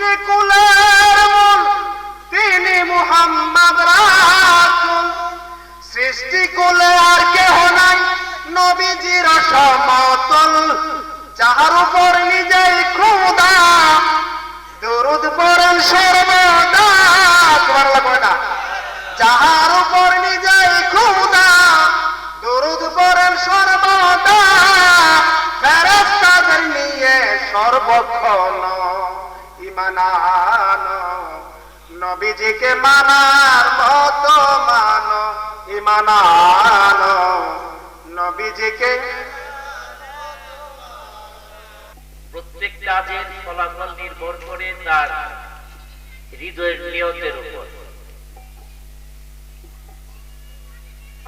সৃষ্টি কুলের মূল, তিনি মুহাম্মদ রাসূল। সৃষ্টি কুলে আর কেহ নাই, নবীজির সমতল। যাহার উপর নিজেই খুদা দরুদ পড়েন সর্বদা। সুবহানাল্লাহ কয় না। যাহার উপর নিজেই খুদা দরুদ পড়েন সর্বদা। ফেরেশতাদের নিয়ে সর্বক্ষণ। ইমানান। নবীজিকে মানার মানো। নবীজিকে প্রত্যেক কাজের ফলাফল নির্ভর করে তার হৃদয়ের নিয়তের উপর।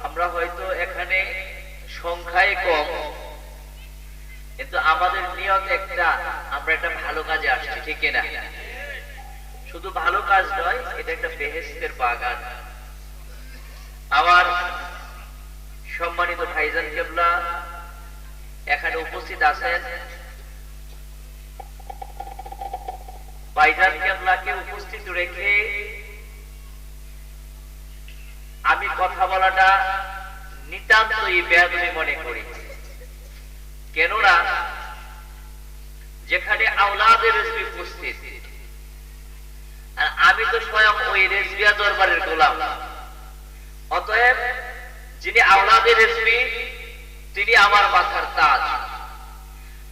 আমরা হয়তো এখানে সংখ্যায় কম, কিন্তু আমাদের নিয়ত একটা, আমরা একটা ভালো কাজে আসছি, ঠিক না শুধু ভালো কাজ নয়, এটা একটা বেহেস্তের বাগান। আমার সম্মানিত ভাইজান কেবলা, এখানে উপস্থিত আছেন ভাইজান কেবলাকে উপস্থিত রেখে আমি কথা বলাটা নিতান্তই বেয়াদবি মনে করি। কেননা যেখানে আওলাদের রেসবি উপস্থিত। আর আমি তো স্বয়ং ওই রেসবিয়া দরবারের গোলাম। অতএব যিনি আওলাদের রেসবি তিনি আমার মাথার তাজ।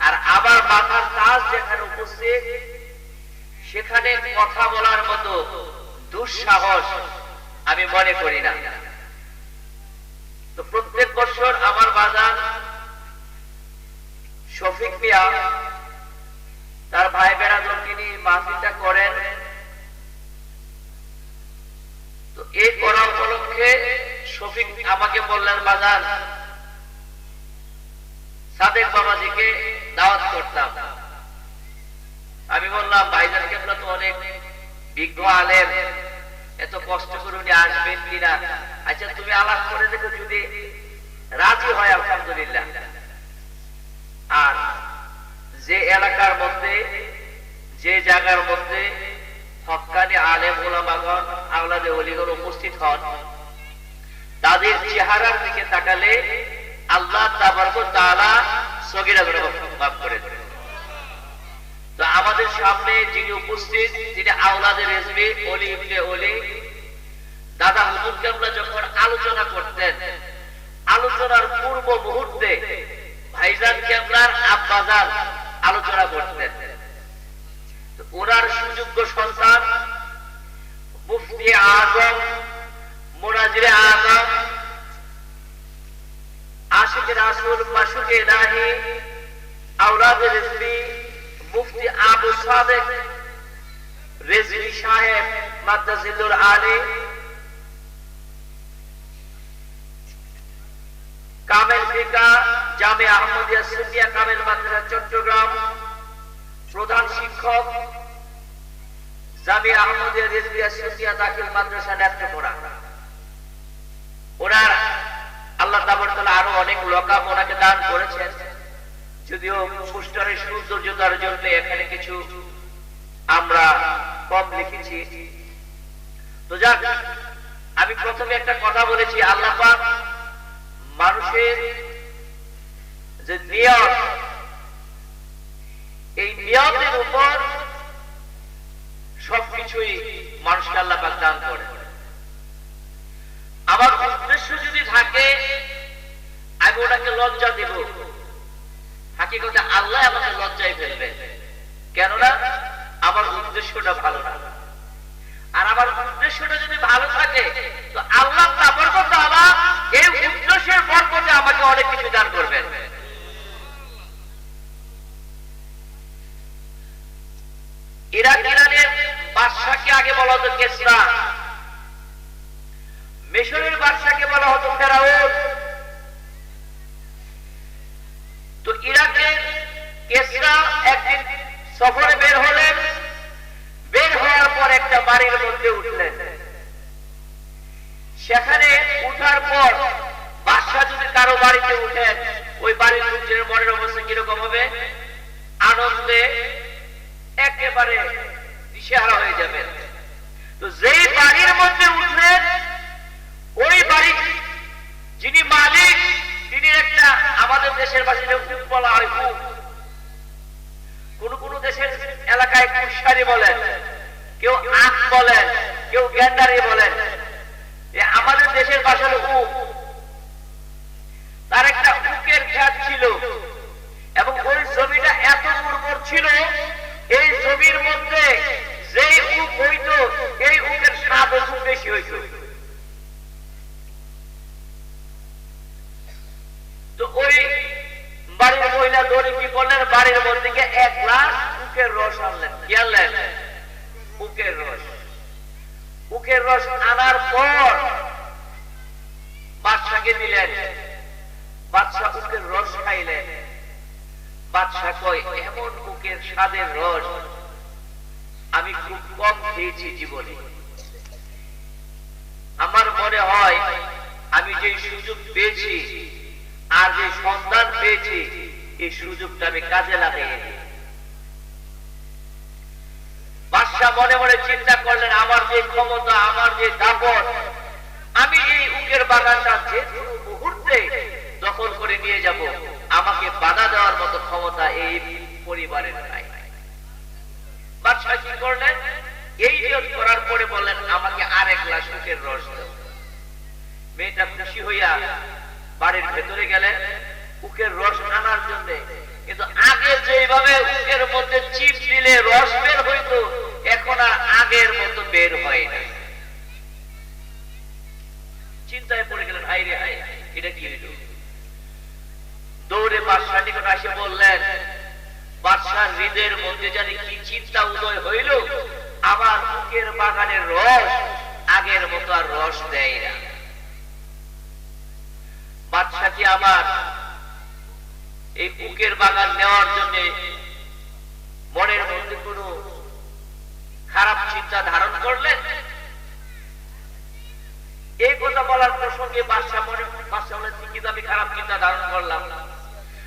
আর আমার মাথার তাজ যেখানে উপস্থিত, সেখানে কথা বলার মতো দুঃসাহস আমি মনে করি না। তো প্রত্যেক বছর আমার বাজার শফিক মিয়া করেন। তো এই করা উপলক্ষে শফিক আমাকে বললেন বাজার, সাদেক বাবাজিকে দাওয়াত করতাম। আমি বললাম ভাইজান কেবলা তো অনেক বিজ্ঞ আলেম, এত কষ্ট করে উনি আসবেন কিনা? আচ্ছা তুমি আলাপ করে দেখো, যদি রাজি হয়, আলহামদুলিল্লাহ। আর যে এলাকার মধ্যে যে জায়গার মধ্যে হকানি আলেম ওলামাগণ অলিগণ উপস্থিত হন। তাদের চেহারার দিকে তাকালে আল্লাহ তাআলা সগীরা করে তো আমাদের সামনে যিনি উপস্থিত, তিনি আওলাদের রেজবি অলি ইবনে অলি দাদা হুজুর কেবলা যখন আলোচনা করতেন, আলোচনার পূর্ব মুহূর্তে ভাইজান কেবলার আব্বাজান আলোচনা করতেন। ওনার সুযোগ্য সন্তান মুফতি আজম, মোনাজিরে আজম, আশিক রাসুল মাসুকে ইলাহি আওলাদের রেজবি মুফতি আবু সাদেক, রেজভি সাহেব মাদ্রাসিদুল আলী, কামেল ফিকা, জামে আহমদিয়া সুফিয়া কামেল মাদ্রাসা চট্টগ্রাম, প্রধান শিক্ষক জামে আহমদিয়া রেজবিয়া সুফিয়া দাখিল মাদ্রাসা নেত্রকোনা। ওনার আল্লাহ তাবরতলা আরও অনেক লকাপ ওনাকে দান করেছেন। যদিও পোস্টারের সৌন্দর্যতার জন্য এখানে কিছু আমরা কম লিখেছি। তো যাক, আমি প্রথমে একটা কথা বলেছি, আল্লাহ মানুষের যে নিয়ত, এই নিয়তের উপর সবকিছুই মানুষকে আল্লাহ পাক দান করে আমার উদ্দেশ্য যদি থাকে, আমি ওটাকে লজ্জা দেব। হাকিকতে আল্লাহ আমাকে লজ্জায় ফেলবে। কেননা আমার উদ্দেশ্যটা ভালো না। আর আমার উদ্দেশ্যটা যদি ভালো থাকে, তো আল্লাহ তাবরকত আলা এই উদ্দেশ্যের বরকতে আমাকে অনেক কিছু দান করবেন ইরাক ইরানের বাদশাকে আগে বলা হতো কেসরা মিশরের বাদশাকে বলা হতো ফেরাউন। তো ইরাকের কেসরা একদিন সফরে বের হলেন। বের হওয়ার পর একটা বাড়ির মধ্যে উঠলেন। সেখানে উঠার পর বাদশাহ যদি কারও বাড়িতে উঠেন, ওই বাড়ির লোকজনের মনের অবস্থা কীরকম হবে? আনন্দে একেবারে দিশেহারা হয়ে যাবেন তো যেই বাড়ির মধ্যে উঠলেন ওই বাড়ি যিনি মালিক তিনি একটা আমাদের দেশের ভাষায় উপ বলা হয় উপ কোন কোন দেশের এলাকায় কুশারি বলেন, কেউ আখ বলেন, কেউ গ্যান্ডারি বলেন আমাদের দেশের হলো উপ তার একটা উকের খ্যাত ছিল এবং ওই জমিটা এত উর্বর ছিল, এই জমির মধ্যে যেই উক হইত, এই উকের স্বাদ খুব বেশি হইত তো ওই বাড়ির মহিলা দৌড়ে করলেন বাড়ির মধ্যে এক গ্লাস উকের রস আনলেন। কি আনলেন? উকের রস। উকের রস আনার পর বাদশাকে দিলেন। বাদশা উকের রস খাইলেন। বাদশা কয়, এমন উকের স্বাদের রস আমি খুব কম খেয়েছি জীবনে। আমার মনে হয় আমি যে সুযোগ পেয়েছি আর যে সন্ধান পেয়েছি এই সুযোগটা আমি কাজে লাগিয়ে বাদশাহ মনে মনে চিন্তা করলেন, আমার যে ক্ষমতা, আমার যে দাপট, আমি এই উকের বাগানটা যে কোনো মুহূর্তে দখল করে নিয়ে যাব। আমাকে বাধা দেওয়ার মতো ক্ষমতা এই পরিবারের নাই। বাদশাহ কি করলেন? এই নিয়ত করার পরে বললেন, আমাকে আরেক গ্লাস উকের রস দাও। মেয়েটা খুশি হইয়া বাড়ির ভেতরে গেলেন। উকের রস আনার জন্য। কিন্তু আগে যেভাবে উকের মধ্যে চিপ দিলে রস বের হইতো, এখন আর আগের মতো বের হয় না। চিন্তায় পড়ে গেলেন হাই রে হাই এটা কি হইল? দৌড়ে বাদশাহ নিকট আসে বললেন বাদশাহ হৃদয়ের মধ্যে জানি কি চিন্তা উদয় হইল, আমার বুকের বাগানের রস, আগের মতো আর রস দেয় না। বাদশাহকে আমার এই বুকের বাগান নেওয়ার জন্য মনের মধ্যে কোনো খারাপ চিন্তা ধারণ করলেন? এই কথা বলার প্রসঙ্গে বাদশাহ মনে, বাদশাহ বলেন কিন্তু আমি খারাপ চিন্তা ধারণ করলাম।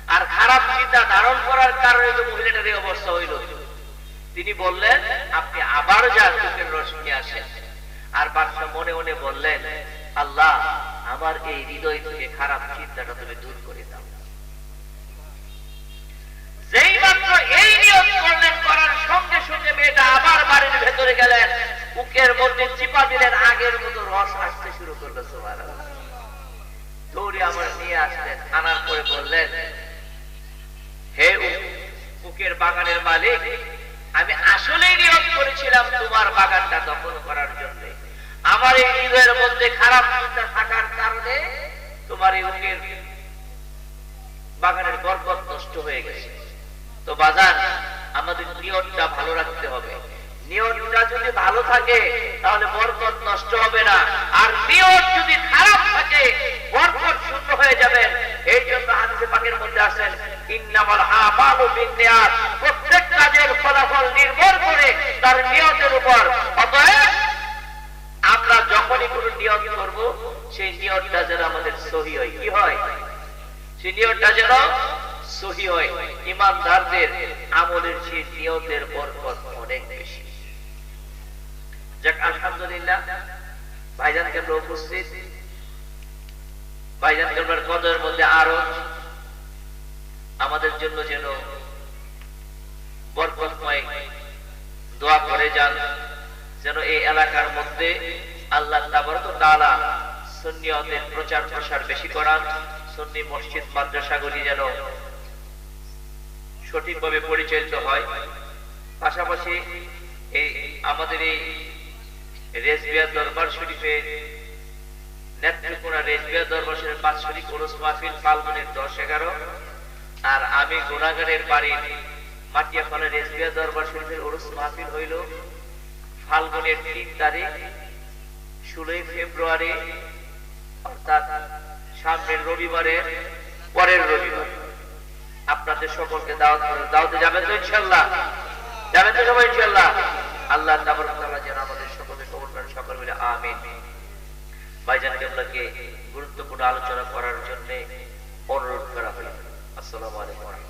আর খারাপ চিন্তা ধারণ করার কারণে তো মহিলাটার এই অবস্থা হইল। তিনি বললেন, আপনি আবার যা চোখের রস নিয়ে আসেন। আর বাদশাহ মনে মনে বললেন, আল্লাহ, আমার এই হৃদয় থেকে খারাপ চিন্তাটা তুমি দূর করে দাও। যেই মাত্র এই নিয়ম করলেন, করার সঙ্গে সঙ্গে মেয়েটা আবার বাড়ির ভেতরে গেলেন। বুকের মধ্যে চিপা দিলেন, আগের মতো রস আসতে শুরু করল সবার দৌড়ে আমার নিয়ে আসলেন, আনার পরে বললেন, হে বুকের বাগানের মালিক, আমি আসলেই নিয়োগ করেছিলাম তোমার বাগানটা দখল করার জন্য। আমার এই হৃদয়ের মধ্যে খারাপ চিন্তা থাকার কারণে তোমার এই বুকের বাগানের বরকত নষ্ট হয়ে গেছে। তো বাজার আমাদের নিয়তটা ভালো রাখতে হবে। নিয়তটা যদি ভালো থাকে, তাহলে বরকত নষ্ট হবে না। আর নিয়ত যদি খারাপ থাকে, বরকত শূন্য হয়ে যাবে। এই জন্য হাদিসে পাকের মধ্যে আসেন, ইন্নামাল আমালু বিন্নিয়াত। প্রত্যেক কাজের ফলাফল নির্ভর করে তার নিয়তের উপর। অতএব, আমরা যখনই কোনো নিয়ত করব, সেই নিয়তটা যেন আমাদের সহি হয়। কি হয়? সেই নিয়তটা যেন সহি ইমানদারদের আমলের সেই নিয়তের বরকত অনেক বেশি। যাক, আলহামদুলিল্লাহ ভাইজান কেন্দ্র উপস্থিত। ভাইজান কেন্দ্রের কদরের মধ্যে আরও আমাদের জন্য যেন বরকতময় দোয়া করে যান, যেন এই এলাকার মধ্যে আল্লাহ তাআলা সুন্নিয়তের প্রচার প্রসার বেশি করান, সুন্নি মসজিদ, মাদ্রাসাগুলি যেন সঠিকভাবে পরিচালিত হয়। পাশাপাশি এই আমাদের এই রেজবিয়া দরবার শরীফে নেত্রকোনা রেজবিয়া দরবার শরীফ পাঁচ শরীফ ওরস মাহফিল ফাল্গুনের দশ এগারো। আর আমি গুণাগারের বাড়ির মাটিয়াপাড়া রেজবিয়া দরবার শরীফের ওরস মাহফিল হইল ফাল্গুনের তিন তারিখ, ষোলোই ফেব্রুয়ারি, অর্থাৎ সামনের রবিবারের পরের রবিবার। সকলকে দাওয়াত করে- দাওয়াতে যাবেন তো ইনশাল্লাহ যাবেন তো সবাই ইনশাল্লাহ আল্লাহ তাবারক যেন আমাদের সকলকে কবুল করেন, সকল মিলে আমিন। ভাইজান কেবলাকে গুরুত্বপূর্ণ আলোচনা করার জন্য অনুরোধ করা হলো। আসসালামু আলাইকুম।